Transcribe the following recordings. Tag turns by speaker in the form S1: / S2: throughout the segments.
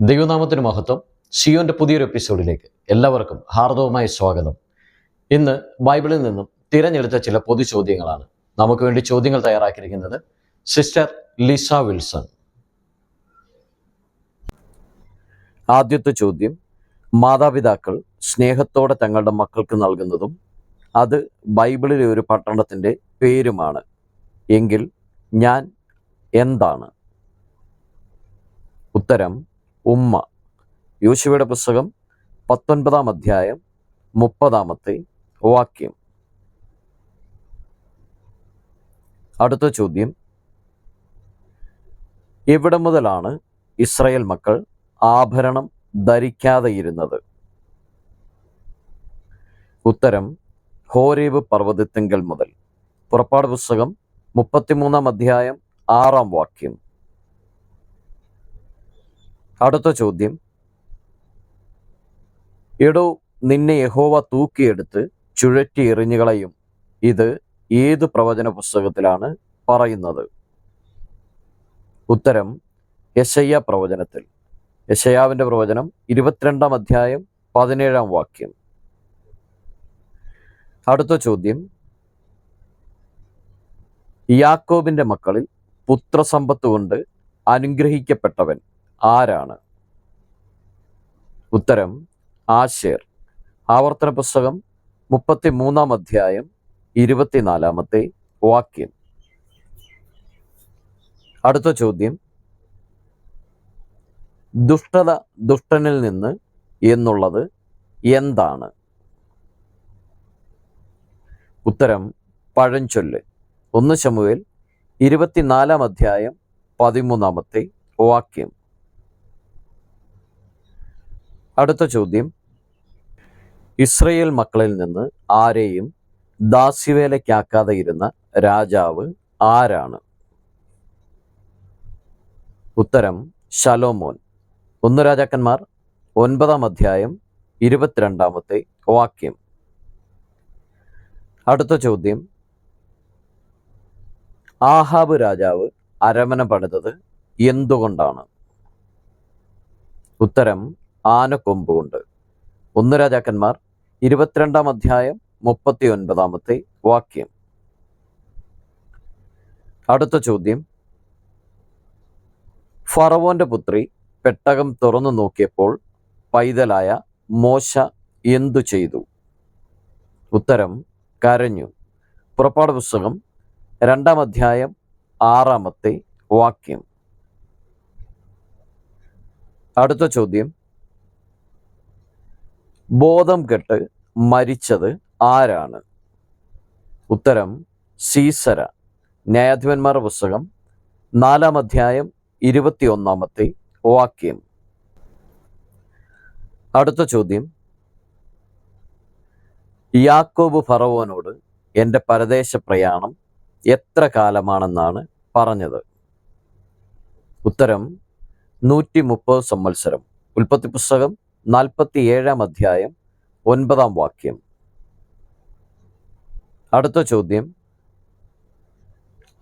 S1: ദൈവനാമത്തിന് മഹത്വം. സിയോന്റെ പുതിയൊരു എപ്പിസോഡിലേക്ക് എല്ലാവർക്കും ഹാർദവമായ സ്വാഗതം. ഇന്ന് ബൈബിളിൽ നിന്നും തിരഞ്ഞെടുത്ത ചില പൊതു ചോദ്യങ്ങളാണ് നമുക്ക് വേണ്ടി ചോദ്യങ്ങൾ തയ്യാറാക്കിയിരിക്കുന്നത് സിസ്റ്റർ ലിസ വിൽസൺ. ആദ്യത്തെ ചോദ്യം മാതാപിതാക്കൾ സ്നേഹത്തോടെ തങ്ങളുടെ മക്കൾക്ക് നൽകുന്നതും അത് ബൈബിളിലെ ഒരു പട്ടണത്തിന്റെ പേരുമാണ്. എങ്കിൽ ഞാൻ എന്താണ്? ഉത്തരം ഉമ്മ. യോശുവയുടെ പുസ്തകം പത്തൊൻപതാം അധ്യായം മുപ്പതാമത്തെ വാക്യം. അടുത്ത ചോദ്യം. എവിടെ മുതലാണ് ഇസ്രയേൽ മക്കൾ ആഭരണം ധരിക്കാതെ ഇരുന്നത്? ഉത്തരം ഹോരേബ് പർവതത്തിങ്കൽ മുതൽ. പുറപ്പാട് പുസ്തകം മുപ്പത്തിമൂന്നാം അധ്യായം ആറാം വാക്യം. അടുത്ത ചോദ്യം. എടോ നിന്നെ യഹോവ തൂക്കിയെടുത്ത് ചുഴറ്റി എറിഞ്ഞുകളയും. ഇത് ഏത് പ്രവചന പുസ്തകത്തിലാണ് പറയുന്നത്? ഉത്തരം യശയ്യ പ്രവചനത്തിൽ. യശയാവിന്റെ പ്രവചനം ഇരുപത്തിരണ്ടാം അധ്യായം പതിനേഴാം വാക്യം. അടുത്ത ചോദ്യം. യാക്കോബിന്റെ മക്കളിൽ പുത്രസമ്പത്ത് കൊണ്ട് അനുഗ്രഹിക്കപ്പെട്ടവൻ ആരാണ്? ഉത്തരം ആശേർ ആവർത്തന പുസ്തകം മുപ്പത്തി മൂന്നാം അധ്യായം ഇരുപത്തിനാലാമത്തെ വാക്യം. അടുത്ത ചോദ്യം. ദുഷ്ടത ദുഷ്ടനിൽ നിന്ന് എന്നുള്ളത് എന്താണ്? ഉത്തരം പഴഞ്ചൊല്ല്. ഒന്ന് ശമുവേൽ ഇരുപത്തിനാലാം അധ്യായം പതിമൂന്നാമത്തെ വാക്യം. അടുത്ത ചോദ്യം. ഇസ്രയേൽ മക്കളിൽ നിന്ന് ആരെയും ദാസ്യവേലയ്ക്കാക്കാതെ ഇരുന്ന രാജാവ് ആരാണ്? ഉത്തരം ശലോമോൻ. ഒന്ന് രാജാക്കന്മാർ ഒൻപതാം അധ്യായം ഇരുപത്തിരണ്ടാമത്തെ വാക്യം. അടുത്ത ചോദ്യം. ആഹാബ് രാജാവ് അരമന പണിതത് എന്തുകൊണ്ടാണ്? ഉത്തരം ആനക്കൊമ്പ് കൊണ്ട് ഒന്ന് രാജാക്കന്മാർ ഇരുപത്തിരണ്ടാം അധ്യായം മുപ്പത്തി ഒൻപതാമത്തെ വാക്യം. അടുത്ത ചോദ്യം. ഫറവോന്റെ പുത്രി പെട്ടകം തുറന്നു നോക്കിയപ്പോൾ പൈതലായ മോശ എന്തു ചെയ്തു? ഉത്തരം കരഞ്ഞു. പുറപ്പാട് പുസ്തകം രണ്ടാം അധ്യായം ആറാമത്തെ വാക്യം. അടുത്ത ചോദ്യം. ബോധം കെട്ട് മരിച്ചത് ആരാണ്? ഉത്തരം സീസര. ന്യായാധിപന്മാരുടെ പുസ്തകം നാലാം അധ്യായം ഇരുപത്തിയൊന്നാമത്തെ വാക്യം. അടുത്ത ചോദ്യം. യാക്കോബ് ഫറവോനോട് എന്റെ പരദേശ പ്രയാണം എത്ര കാലമാണെന്നാണ് പറഞ്ഞത്? ഉത്തരം നൂറ്റി മുപ്പത് സംവത്സരം. ഉൽപ്പത്തി പുസ്തകം നാൽപ്പത്തി ഏഴാം അധ്യായം ഒൻപതാം വാക്യം. അടുത്ത ചോദ്യം.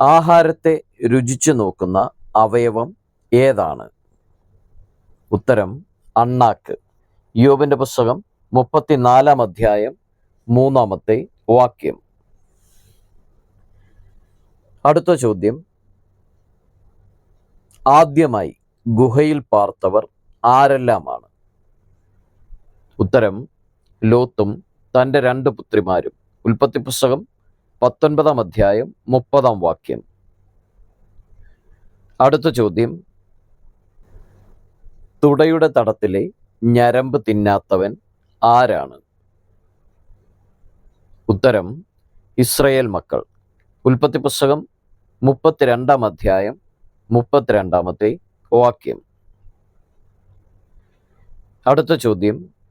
S1: ആഹാരത്തെ രുചിച്ചു നോക്കുന്ന അവയവം ഏതാണ്? ഉത്തരം അണ്ണാക്ക്. യോബിന്റെ പുസ്തകം മുപ്പത്തിനാലാം അധ്യായം മൂന്നാമത്തെ വാക്യം. അടുത്ത ചോദ്യം. ആദ്യമായി ഗുഹയിൽ പാർത്തവർ ആരെല്ലാമാണ്? ഉത്തരം ലോത്തും തന്റെ രണ്ട് പുത്രിമാരും. ഉൽപ്പത്തി പുസ്തകം പത്തൊൻപതാം അധ്യായം മുപ്പതാം വാക്യം. അടുത്ത ചോദ്യം. തുടയുടെ തടത്തിലെ ഞരമ്പ് തിന്നാത്തവൻ ആരാണ്? ഉത്തരം ഇസ്രയേൽ മക്കൾ. ഉൽപ്പത്തി പുസ്തകം മുപ്പത്തിരണ്ടാം അധ്യായം മുപ്പത്തിരണ്ടാമത്തെ വാക്യം. അടുത്ത ചോദ്യം.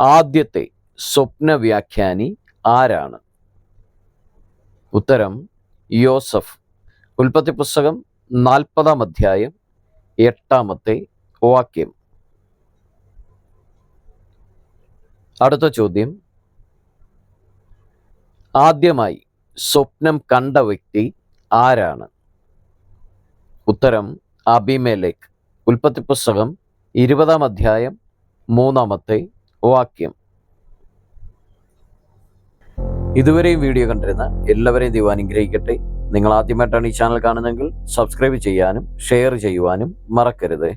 S1: ആദ്യത്തെ സ്വപ്ന വ്യാഖ്യാനി ആരാണ്? ഉത്തരം യോസഫ്. ഉൽപ്പത്തി പുസ്തകം നാൽപ്പതാം അധ്യായം എട്ടാമത്തെ വാക്യം. അടുത്ത ചോദ്യം. ആദ്യമായി സ്വപ്നം കണ്ട വ്യക്തി ആരാണ്? ഉത്തരം അബിമേലേക്ക് ഉൽപ്പത്തി പുസ്തകം ഇരുപതാം അധ്യായം മൂന്നാമത്തെ വാക്യം. ഇതുവരെയും വീഡിയോ കണ്ടിരുന്ന എല്ലാവരെയും ദൈവം അനുഗ്രഹിക്കട്ടെ. നിങ്ങൾ ആദ്യമായിട്ടാണ് ഈ ചാനൽ കാണുന്നതെങ്കിൽ സബ്സ്ക്രൈബ് ചെയ്യാനും ഷെയർ ചെയ്യുവാനും മറക്കരുത്.